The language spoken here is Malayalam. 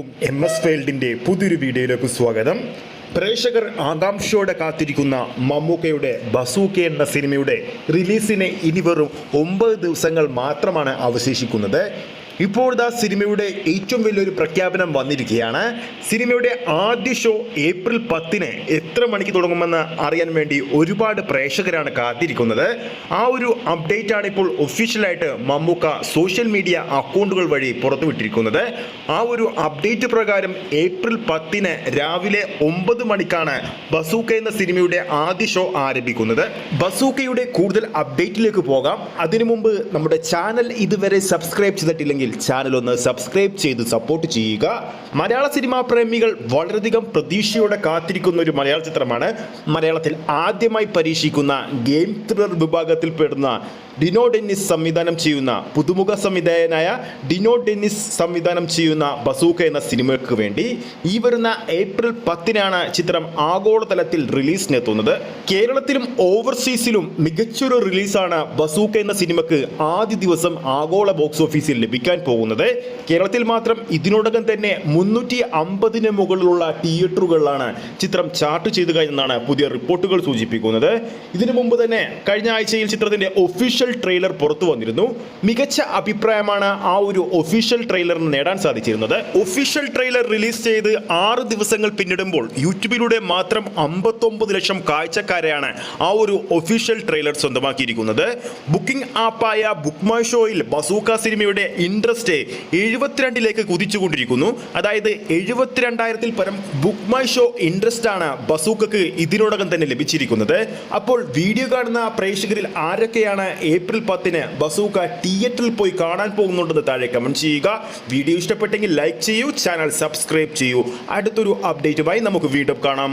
എം എസ് ഫീൽഡിന്റെ പുതിയൊരു വീഡിയോയിലേക്ക് സ്വാഗതം. പ്രേക്ഷകർ ആകാംക്ഷയോടെ കാത്തിരിക്കുന്ന മമ്മൂക്കയുടെ ബസൂക്ക എന്ന സിനിമയുടെ റിലീസിന് ഇനി വെറും ഒമ്പത് ദിവസങ്ങൾ മാത്രമാണ് അവശേഷിക്കുന്നത്. ഇപ്പോൾ ഇതാ സിനിമയുടെ ഏറ്റവും വലിയൊരു പ്രഖ്യാപനം വന്നിരിക്കുകയാണ്. സിനിമയുടെ ആദ്യ ഷോ ഏപ്രിൽ പത്തിന് എത്ര മണിക്ക് തുടങ്ങുമെന്ന് അറിയാൻ വേണ്ടി ഒരുപാട് പ്രേക്ഷകരാണ് കാത്തിരിക്കുന്നത്. ആ ഒരു അപ്ഡേറ്റ് ആണ് ഇപ്പോൾ ഒഫീഷ്യലായിട്ട് മമ്മൂക്ക സോഷ്യൽ മീഡിയ അക്കൗണ്ടുകൾ വഴി പുറത്തുവിട്ടിരിക്കുന്നത്. ആ ഒരു അപ്ഡേറ്റ് പ്രകാരം ഏപ്രിൽ പത്തിന് രാവിലെ ഒമ്പത് മണിക്കാണ് ബസൂക്ക എന്ന സിനിമയുടെ ആദ്യ ഷോ ആരംഭിക്കുന്നത്. ബസൂക്കയുടെ കൂടുതൽ അപ്ഡേറ്റിലേക്ക് പോകാം. അതിനു മുമ്പ് നമ്മുടെ ചാനൽ ഇതുവരെ സബ്സ്ക്രൈബ് ചെയ്തിട്ടില്ലെങ്കിൽ ചാനൽ ഒന്ന് സബ്സ്ക്രൈബ് ചെയ്ത് സപ്പോർട്ട് ചെയ്യുക. മലയാള സിനിമാ പ്രേമികൾ വളരെയധികം പ്രതീക്ഷയോടെ കാത്തിരിക്കുന്ന ഒരു മലയാള ചിത്രമാണ്. മലയാളത്തിൽ ആദ്യമായി പരീക്ഷിക്കുന്ന ഗെയിം ത്രില്ലർ വിഭാഗത്തിൽ പെടുന്ന ഡിനോ ഡെന്നിസ് സംവിധാനം ചെയ്യുന്ന പുതുമുഖ സംവിധായകനായ ഡിനോ ഡെന്നിസ് സംവിധാനം ചെയ്യുന്ന ബസൂക്ക എന്ന സിനിമയ്ക്ക് വേണ്ടി ഈ വരുന്ന ഏപ്രിൽ പത്തിനാണ് ചിത്രം ആഗോളതലത്തിൽ റിലീസിനെത്തുന്നത് കേരളത്തിലും ഓവർസീസിലും മികച്ചൊരു റിലീസാണ് ബസൂക്ക എന്ന സിനിമയ്ക്ക് ആദ്യ ദിവസം ആഗോള ബോക്സ് ഓഫീസിൽ ലഭിക്കാൻ പോകുന്നത്. കേരളത്തിൽ മാത്രം ഇതിനോടകം തന്നെ മുന്നൂറ്റി അമ്പതിന് മുകളിലുള്ള തിയേറ്ററുകളിലാണ് ചിത്രം ചാർട്ട് ചെയ്യുക എന്നാണ് പുതിയ റിപ്പോർട്ടുകൾ സൂചിപ്പിക്കുന്നത്. ഇതിനു മുമ്പ് തന്നെ കഴിഞ്ഞ ആഴ്ചയിൽ ചിത്രത്തിന്റെ ഒഫീഷ്യൽ ട്രെയിലർ പുറത്തു വന്നിരുന്നു. മികച്ച അഭിപ്രായമാണ് ആ ഒരു ഒഫീഷ്യൽ ട്രെയിലറിന് നേടാൻ സാധിച്ചിരുന്നത്. ഒഫീഷ്യൽ ട്രെയിലർ റിലീസ് ചെയ്ത് ആറ് ദിവസങ്ങൾ പിന്നിടുമ്പോൾ യൂട്യൂബിലൂടെ മാത്രം അമ്പത്തൊമ്പത് ലക്ഷം കാഴ്ചക്കാരെയാണ് ആ ഒരു ഒഫീഷ്യൽ ട്രെയിലർ സ്വന്തമാക്കിയിരിക്കുന്നത്. ബുക്കിംഗ് ആപ്പായ ബുക്ക് മൈ ഷോയിൽ ബസൂക്ക സിനിമയുടെ ഇൻട്രസ്റ്റ് എഴുപത്തിരണ്ടിലേക്ക് കുതിച്ചുകൊണ്ടിരിക്കുന്നു. അതായത് എഴുപത്തിരണ്ടായിരത്തിൽ പരം ബുക്ക് മൈ ഷോ ഇൻട്രസ്റ്റ് ആണ് ബസൂക്കക്ക് ഇതിനോടകം തന്നെ ലഭിച്ചിരിക്കുന്നത്. അപ്പോൾ വീഡിയോ കാണുന്ന പ്രേക്ഷകരിൽ ആരൊക്കെയാണ് ഏപ്രിൽ പത്തിന് ബസൂക്ക തിയേറ്ററിൽ പോയി കാണാൻ പോകുന്നുണ്ടെന്ന് താഴെ കമന്റ് ചെയ്യുക. വീഡിയോ ഇഷ്ടപ്പെട്ടെങ്കിൽ ലൈക്ക് ചെയ്യൂ ചാനൽ സബ്സ്ക്രൈബ് ചെയ്യൂ. അടുത്തൊരു അപ്ഡേറ്റുമായി നമുക്ക് വീണ്ടും കാണാം.